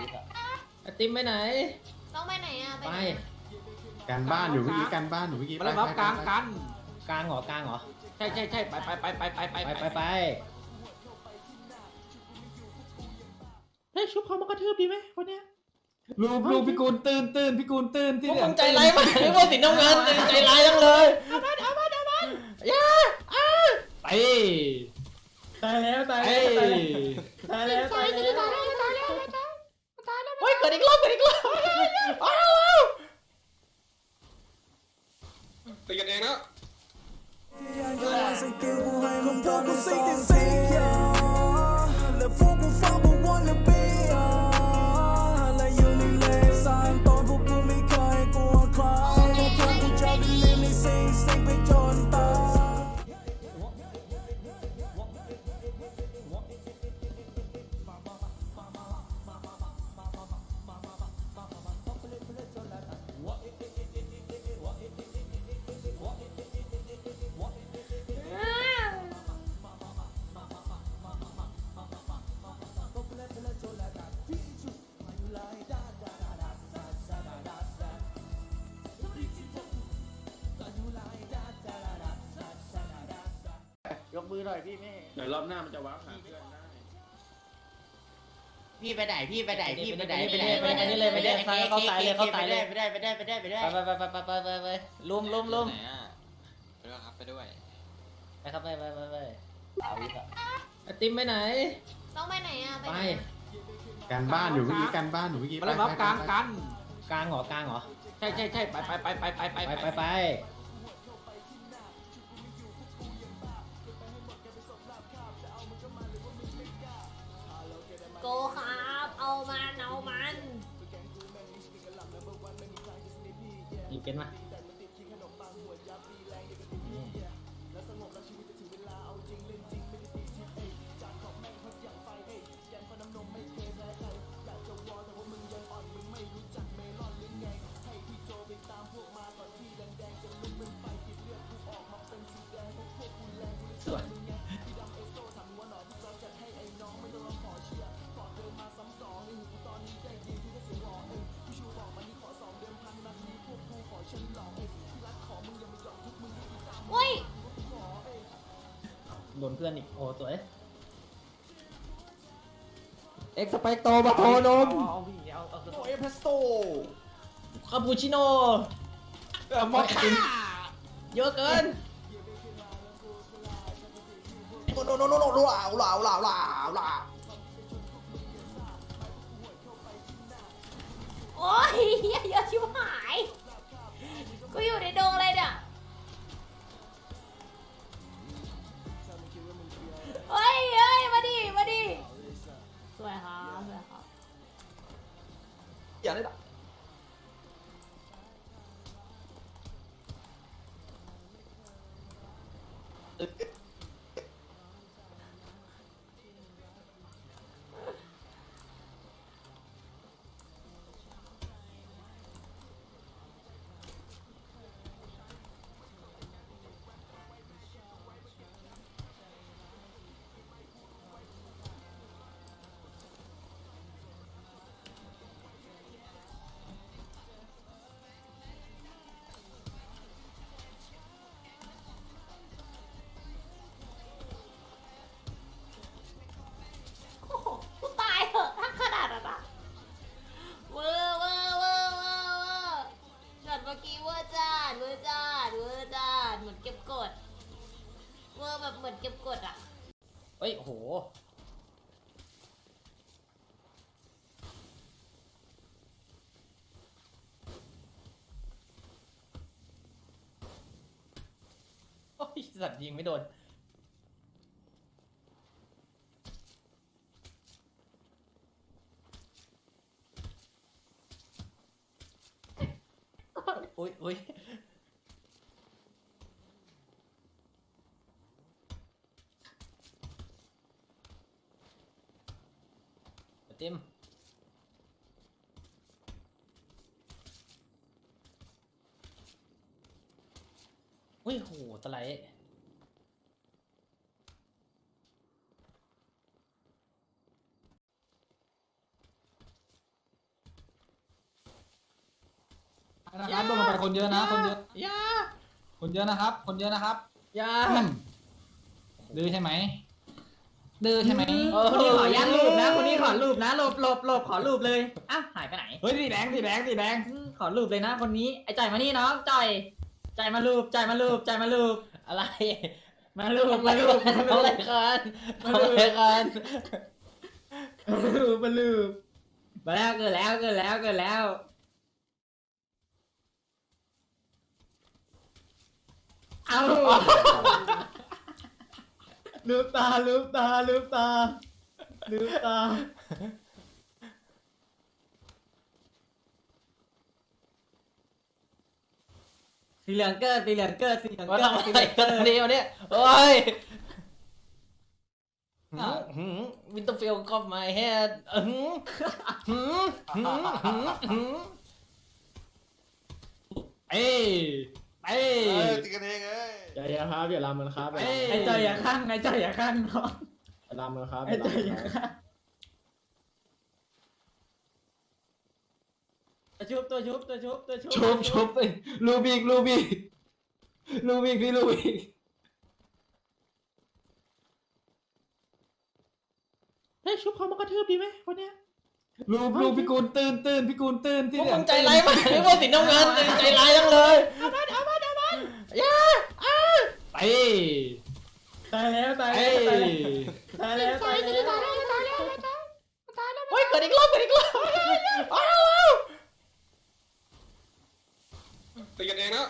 อีกอะไอติมไปไหน ต้องไปไหนอะไป ไหนอะการบ้านอยู่เมื่อกี้การบ้านอยู่เมื่อกี้มาแล้วครับกลางกัน กลางเหรอกลางเหรอ ใช่ใช่ใช่ไปไปไปไปไปไปไปไปไปเฮ้ยชุบเขามากระทืบดีไหมคนเนี้ยลูบลูพี่กูลตื่นตื่นพี่กูลตื่นพที่วกเหลืมึองใจร้ายมากไอ้พวกสีน้ำเงินใจร้ายจังเลยเอาบ้านเอาบ้านเอาบ้านอย่าอ้า ไปตายแล้วตายไปแล้วตายแล้วตายแล้วายแล้วเฮ้ยเยกมือหน่อยพี่แม่เดี๋ยวรอบหน้ามันจะว้าหาเพื่อนได้พี่ไปไหนพี่ไปไหนพี่ไปไหนไปไหนไปไหนอันนี้เลยไปเลยเข้าตายเลยเข้าตายเลยไปได้ไปได้ไปได้ไปได้ไปไปไปไปไปไปไปลุมลุมลุมไหนอะไปด้วยครับไปด้วยไปครับไปไปไปไปเอาอีกอะไอติมไปไหนต้องไปไหนอะไปไหนอะการบ้านอยู่เมื่อกี้การบ้านอยู่เมื่อกี้มาแล้วครับกลางกันกลางเหรอกลางเหรอใช่ใช่ใช่ไปไปไปไปไปไปไปไป ยิง นเพื่อนอีกโอ้สวยเอ็กซ์สไปโตมาโทนมเอาพี่เอาเอาโอเอสเพรสโซ่คาปูชิโน่มอคค่าเยอะเกินโนโนโนโนโนลาวลาวลาวลาวลาวโอ้ยเหี้ยเยอะชิบหาย อย่า เหมือนเก็บกดอะเฮ้ยโห โอ้ยสัตว์ยิงไม่โดน อุ้ยอุ้ย เต็มอุ้ยโหตะไลนะครับโดนไปคนเยอะนะ คนเยอะ ยา คนเยอะนะครับ คนเยอะนะครับ ยาดื้อใช่ไหม ดื้อใช่ไหมเออคนนี้ขอยันรูปนะคนนี้ขอรูปนะหลบหลบหลบขอรูปเลยอ้าวหายไปไหนเฮ้ยสีแดงสีแดงสีแดงอืมขอรูปเลยนะ คนนี้ไอ้จ่อยมานี่น้องจ่อยจ่อยมารูปจ่อยมารูปจ่อยมารูปอะไร มารูปมารูปมารูอะไรปกันอะไรกันมารูปมารูปมาแล้วเกิดแล้วเกิดแล้วเกิดแล้วเอา ลืมตาลืมตาลืมตาลืมตา สีเหลืองเกิดสีเหลืองเกิดสีเหลืองมาเกิดทำสีอะเหไรลืองกัเกินดวันนี้วันนี้โอ้ยวินเตอร์เฟลก็มาเฮดอืมหืมหืมหืมหืมเอ้ยเอ้ย เออตีกันเองเอ้ย อย่าอย่าครับอย่าลามมันครับเอ้ยไอ้จอยอย่าข้างไอ้จอยอย่าข้างน้องอย่าลามมันครับไอ้จอยอย่าข้างตัวชุบตัวชุบตัวชุบตัวชุบชุบชุบไปลูบิกลูบิกลูบิกพี่ลูบิกเฮ้ยชุบเขามากระทืบดีไหมวันเนี้ยลูบลูพี่กูลตื่นตื่นพี่กูลตื่นพที่วกเหลืมึองใจร้ายมากนึกว่าสีน้ำเงินใจร้ายจังเลยเอามันเอามันเอามันอย่า อ้าเอ้ยตายแล้วตายแล้วยตายแล้วตายแล้วตายแล้วตายแล้วตายแล้วตายแล้วเฮ้ยเกิดอีกรอบเกิดอีกรอบอ้าวตีกันเองแล้ว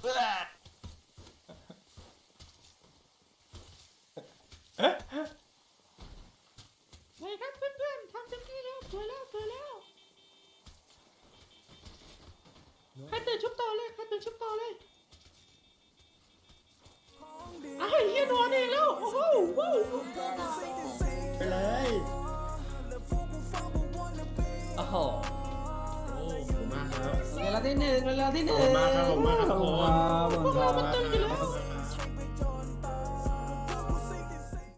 เไปเลยโอ้โหโอ้ขอบคุณมากครับ เวลาที่หนึ่งเวลาที่หนึ่งขอบคุณมากครับขอบคุณมากครับทุกคนขอบคุณครับพวกเรา